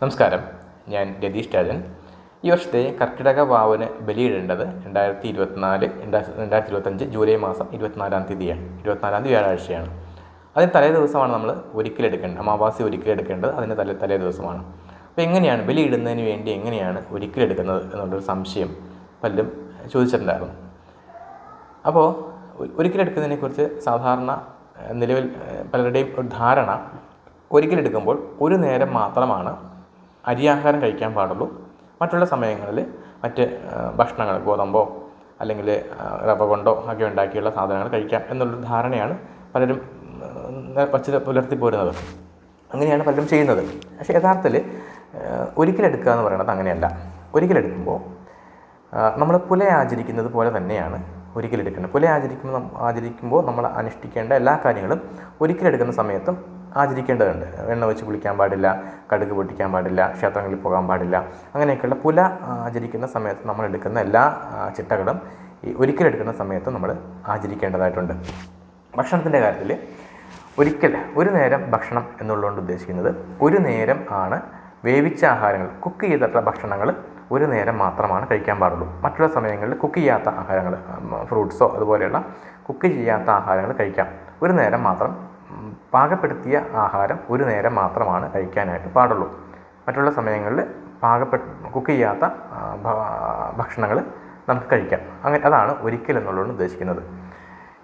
നമസ്കാരം. ഞാൻ രതീഷ് രാജൻ. ഈ വർഷത്തെ കർക്കിടക വാവന് ബലിയിടേണ്ടത് രണ്ടായിരത്തി ഇരുപത്തിനാല് രണ്ടായിരത്തി ഇരുപത്തഞ്ച് ജൂലൈ മാസം ഇരുപത്തിനാലാം തീയതിയാണ്. ഇരുപത്തിനാലാം തീയതി വ്യാഴാഴ്ചയാണ്. അതിന് തലേ ദിവസമാണ് നമ്മൾ ഒരിക്കലെടുക്കേണ്ടത് അമാവാസി ഒരിക്കലെടുക്കേണ്ടത് അതിന് തലേ തലേ ദിവസമാണ്. അപ്പോൾ എങ്ങനെയാണ് ബലിയിടുന്നതിന് വേണ്ടി എങ്ങനെയാണ് ഒരിക്കലെടുക്കുന്നത് എന്നുള്ളൊരു സംശയം പലരും ചോദിച്ചിട്ടുണ്ടായിരുന്നു. അപ്പോൾ ഒരിക്കലെടുക്കുന്നതിനെക്കുറിച്ച് സാധാരണ നിലവിൽ പലരുടെയും ഒരു ധാരണ ഒരിക്കലെടുക്കുമ്പോൾ ഒരു നേരം മാത്രമാണ് അരിയാഹാരം കഴിക്കാൻ പാടുള്ളൂ. മറ്റുള്ള സമയങ്ങളിൽ മറ്റ് ഭക്ഷണങ്ങൾ ഗോതമ്പോ അല്ലെങ്കിൽ റവ കൊണ്ടോ ഒക്കെ ഉണ്ടാക്കിയുള്ള സാധനങ്ങൾ കഴിക്കാം എന്നുള്ളൊരു ധാരണയാണ് പലരും വച്ച് പുലർത്തി പോരുന്നത്. അങ്ങനെയാണ് പലരും ചെയ്യുന്നത്. പക്ഷേ യഥാർത്ഥത്തിൽ ഒരിക്കലെടുക്കുക എന്ന് പറയുന്നത് അങ്ങനെയല്ല. ഒരിക്കലെടുക്കുമ്പോൾ നമ്മൾ പുല ആചരിക്കുന്നത് പോലെ തന്നെയാണ് ഒരിക്കലെടുക്കുന്നത് പുല ആചരിക്കുമ്പോൾ ആചരിക്കുമ്പോൾ നമ്മൾ അനുഷ്ഠിക്കേണ്ട എല്ലാ കാര്യങ്ങളും ഒരിക്കലെടുക്കുന്ന സമയത്തും ആചരിക്കേണ്ടതുണ്ട്. വെണ്ണ വെച്ച് കുളിക്കാൻ പാടില്ല കടുക് പൊട്ടിക്കാൻ പാടില്ല ക്ഷേത്രങ്ങളിൽ പോകാൻ പാടില്ല. അങ്ങനെയൊക്കെയുള്ള പുല ആചരിക്കുന്ന സമയത്ത് നമ്മൾ എടുക്കുന്ന എല്ലാ ചിട്ടകളും ഈ ഒരിക്കലെടുക്കുന്ന സമയത്ത് നമ്മൾ ആചരിക്കേണ്ടതായിട്ടുണ്ട്. ഭക്ഷണത്തിന്റെ കാര്യത്തിൽ ഒരിക്കൽ ഒരു നേരം ഭക്ഷണം എന്നുള്ളതുകൊണ്ട് ഉദ്ദേശിക്കുന്നത് ഒരു നേരം ആണ് വേവിച്ച ആഹാരങ്ങൾ. കുക്ക് ചെയ്തിട്ടുള്ള ഭക്ഷണങ്ങൾ ഒരു നേരം മാത്രമാണ് കഴിക്കാൻ പാടുള്ളൂ. മറ്റുള്ള സമയങ്ങളിൽ കുക്ക് ചെയ്യാത്ത ആഹാരങ്ങൾ ഫ്രൂട്ട്സോ അതുപോലെയുള്ള കുക്ക് ചെയ്യാത്ത ആഹാരങ്ങൾ കഴിക്കാം. ഒരു നേരം മാത്രം പാകപ്പെടുത്തിയ ആഹാരം ഒരു നേരം മാത്രമാണ് കഴിക്കാനായിട്ട് പാടുള്ളൂ. മറ്റുള്ള സമയങ്ങളിൽ പാകപ്പെട്ട് കുക്ക് ചെയ്യാത്ത ഭക്ഷണങ്ങൾ നമുക്ക് കഴിക്കാം. അങ്ങനെ അതാണ് ഒരിക്കൽ എന്നുള്ളതുകൊണ്ട് ഉദ്ദേശിക്കുന്നത്.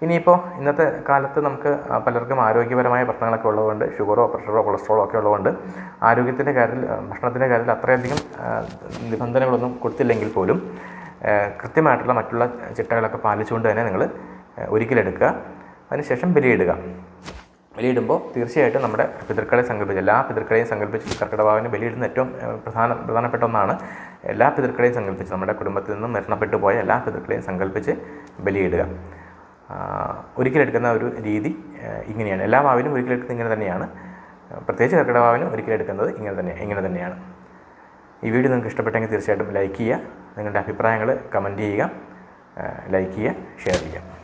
ഇനിയിപ്പോൾ ഇന്നത്തെ കാലത്ത് നമുക്ക് പലർക്കും ആരോഗ്യപരമായ പ്രശ്നങ്ങളൊക്കെ ഉള്ളതുകൊണ്ട് ഷുഗറോ പ്രഷറോ കൊളസ്ട്രോളോ ഒക്കെ ഉള്ളതുകൊണ്ട് ആരോഗ്യത്തിന്റെ കാര്യത്തിൽ ഭക്ഷണത്തിന്റെ കാര്യത്തിൽ അത്രയധികം നിബന്ധനകളൊന്നും കൊടുത്തില്ലെങ്കിൽ പോലും കൃത്യമായിട്ടുള്ള മറ്റുള്ള ചിട്ടകളൊക്കെ പാലിച്ചുകൊണ്ട് തന്നെ നിങ്ങൾ ഒരിക്കലെടുക്കുക. അതിനുശേഷം ബലിയിടുക. ബലിയിടുമ്പോൾ തീർച്ചയായിട്ടും നമ്മുടെ പിതൃക്കളെ സങ്കല്പിച്ച് എല്ലാ പിതൃക്കളെയും സങ്കല്പിച്ച് കർക്കിടവാവിന് ബലിയിടുന്ന ഏറ്റവും പ്രധാന പ്രധാനപ്പെട്ട ഒന്നാണ് എല്ലാ പിതൃക്കളെയും സങ്കല്പിച്ച് നമ്മുടെ കുടുംബത്തിൽ നിന്നും മരണപ്പെട്ടു പോയ എല്ലാ പിതൃക്കളെയും സങ്കല്പിച്ച് ബലിയിടുക. ഒരിക്കലെടുക്കുന്ന ഒരു രീതി ഇങ്ങനെയാണ്. എല്ലാ വാവിനും ഒരിക്കലെടുക്കുന്നത് ഇങ്ങനെ തന്നെയാണ്. പ്രത്യേകിച്ച് കർക്കിടഭാവിനും ഒരിക്കലെടുക്കുന്നത് ഇങ്ങനെ തന്നെ ഇങ്ങനെ തന്നെയാണ്. ഈ വീഡിയോ നിങ്ങൾക്ക് ഇഷ്ടപ്പെട്ടെങ്കിൽ തീർച്ചയായിട്ടും ലൈക്ക് ചെയ്യുക. നിങ്ങളുടെ അഭിപ്രായങ്ങൾ കമന്റ് ചെയ്യുക. ലൈക്ക് ചെയ്യുക ഷെയർ ചെയ്യുക.